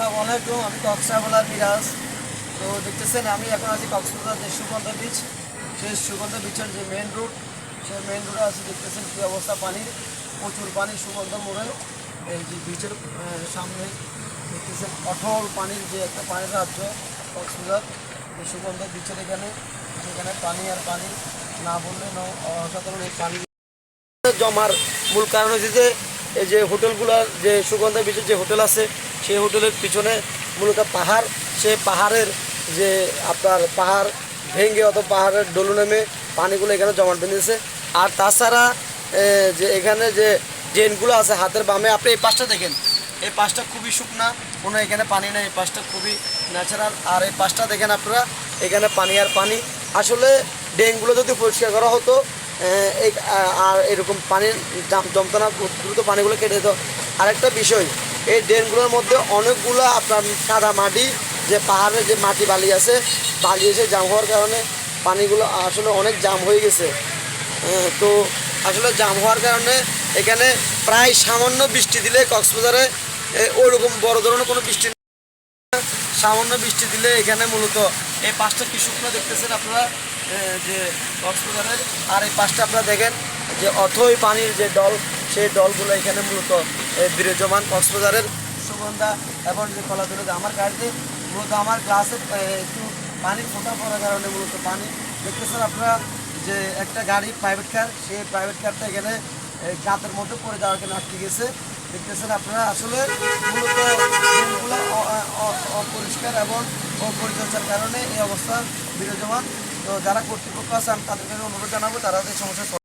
আসসালামু আলাইকুম, আমি কক্সবাজার মিরাজ। তো দেখতেছেন, আমি এখন আছি কক্সবাজার যে সুগন্ধা বিচ সেই সুগন্ধা বিচের যে মেন রোড সেই মেন রোডে আছি, দেখতেছেন কী অবস্থা পানির, প্রচুর পানি সুগন্ধা মোড়ে। এই যে বিচের সামনে দেখতেছেন অটল পানির যে একটা পানির রাজ্য, কক্সবাজার। এই সুগন্ধা বিচের এখানে, সেখানে পানি আর পানি, না বললে অসাধারণ এই পানি জমার মূল কারণ হচ্ছে যে, এই যে হোটেলগুলোর যে সুগন্ধা বিচের যে হোটেল আছে সেই হোটেলের পিছনে মূলত পাহাড়, সেই পাহাড়ের যে আপনার পাহাড় ভেঙে অত পাহাড়ের ডলু নেমে পানিগুলো এখানে জমাট বেঁধেছে আর তাছাড়া যে এখানে যে ড্রেনগুলো আছে হাতের বামে, আপনি এই পাশটা দেখেন। এই পাশটা খুবই শুকনা, কোনো এখানে পানি নেই, এই পাশটা খুবই ন্যাচারাল আর এই পাশটা দেখেন আপনারা, এখানে পানি আর পানি। আসলে ড্রেনগুলো যদি পরিষ্কার করা হতো আর এরকম পানির জাম- জমতো না দ্রুত পানিগুলো কেটে যেত। আরেকটা বিষয় এই ড্রেনগুলোর মধ্যে অনেকগুলো আপনার সাদা মাটি যে পাহাড়ে যে মাটি বালি আছে বালি এসে জাম হওয়ার কারণে পানিগুলো আসলে অনেক জাম হয়ে গেছে। আহ, তো আসলে জাম হওয়ার কারণে এখানে প্রায় সামান্য বৃষ্টি দিলে কক্সবাজারে ওই রকম বড় ধরনের কোনো বৃষ্টি সামান্য বৃষ্টি দিলে এখানে মূলত এই পাঁচটা কি শুকনো দেখতেছেন আপনারা? যে কক্সবাজারের আর এই পাঁচটা আপনারা দেখেন যে অথই পানির যে ডল সেই ডলগুলো এখানে মূলত বিরাজমান কক্সবাজারের সুগন্ধা এবং যে কলাধুলো আমার গাড়িতে, মূলত আমার গ্লাসে একটু পানির ফোটা পড়ার কারণে মূলত পানি। দেখতেছেন আপনারা যে একটা গাড়ি প্রাইভেট কার সেই প্রাইভেট কারটা এখানে গাতের মধ্যে পড়ে যাওয়ার জন্য আটকে গেছে। দেখতেছেন আপনারা আসলে মূলত ড্রেনগুলো অপরিষ্কার এবং অপরিচর্যার কারণে এই অবস্থা বিরাজমান। তো যারা কর্তৃপক্ষ আছে, আমি তাদেরকে অনুরোধ জানাব, তারা এই সমস্যার